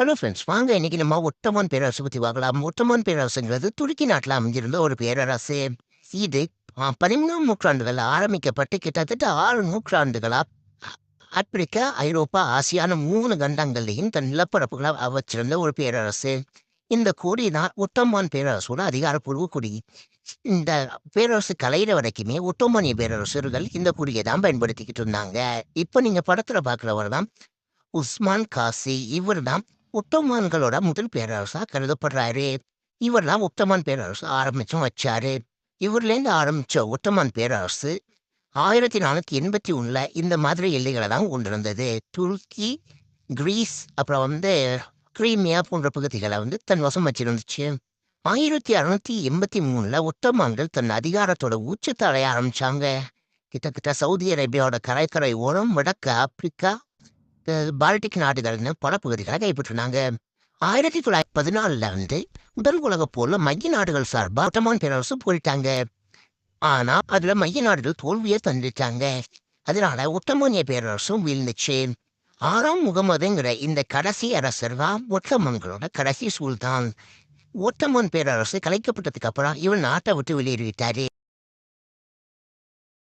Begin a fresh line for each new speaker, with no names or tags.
Hello friends வாங்க இன்னைக்கு நம்ம ஒட்டமான் பேரரசு பற்றி பார்க்கலாம். ஒட்டமான் பேரரசுங்கிறது துருக்கி நாட்டில் அமைஞ்சிருந்த ஒரு பேரரசு. இது பதிமூணாம் நூற்றாண்டுகளில் ஆரம்பிக்கப்பட்டு கிட்டத்தட்ட ஆறு நூற்றாண்டுகளாக ஆப்பிரிக்கா ஐரோப்பா ஆசியான மூணு கண்டங்கள்லையும் தன் நிலப்பரப்புகளை வச்சிருந்த ஒரு பேரரசு. இந்த கொடி தான் ஒட்டமான் பேரரசோட அதிகாரப்பூர்வ கொடி. இந்த பேரரசு கலையிற வரைக்குமே ஒட்டோமானிய பேரரசர்கள் இந்த கொடியை தான் பயன்படுத்திக்கிட்டு இருந்தாங்க. இப்போ நீங்க படத்துல பார்க்குறவர் தான் உஸ்மான் காசி. இவர் தான் ஒட்டோமான்களோட முதல் பேரரசா கருதப்படுறாரு. இவர் தான் ஒட்டமான் பேரரசு ஆரம்பிச்சும் வச்சாரு. இவர்லேருந்து ஆரம்பிச்ச ஒட்டமான் பேரரசு ஆயிரத்தி நானூத்தி எண்பத்தி ஒண்ணுல இந்த மாதிரி எல்லைகளை தான் கொண்டிருந்தது. துருக்கி கிரீஸ் அப்புறம் வந்து கிரீமியா போன்ற பகுதிகளை வந்து தன் வசம் வச்சிருந்துச்சு. ஆயிரத்தி அறுநூத்தி எண்பத்தி மூணுல ஒட்டமான்கள் தன் அதிகாரத்தோட உச்சத்தை அடைய ஆரம்பிச்சாங்க. கிட்டத்தட்ட சவுதி அரேபியாவோட கரைக்கரை ஓரம் வடக்கு ஆப்பிரிக்கா பால்டிக் நாடுகள்னு பல பகுதிகளை கைப்பற்றினாங்க. ஆயிரத்தி தொள்ளாயிரத்தி பதினாலுல வந்து முதல் உலக போல மைய நாடுகள் சார்பாக ஒட்டமான் பேரரசு போயிட்டாங்க ஆனா அதுல மைய நாடுகள் தோல்வியை தந்துட்டாங்க அதனால ஒட்டமானிய பேரரசும் வீழ்ந்துச்சு. ஆறாம் முகமதுங்கிற இந்த கடைசி அரசர் தான் ஒட்டமன்களோட கடைசி சூழ்தான் ஒட்டமான் பேரரசு கலைக்கப்பட்டதுக்கு அப்புறம் இவர் நாட்டை விட்டு வெளியேறிவிட்டாரு.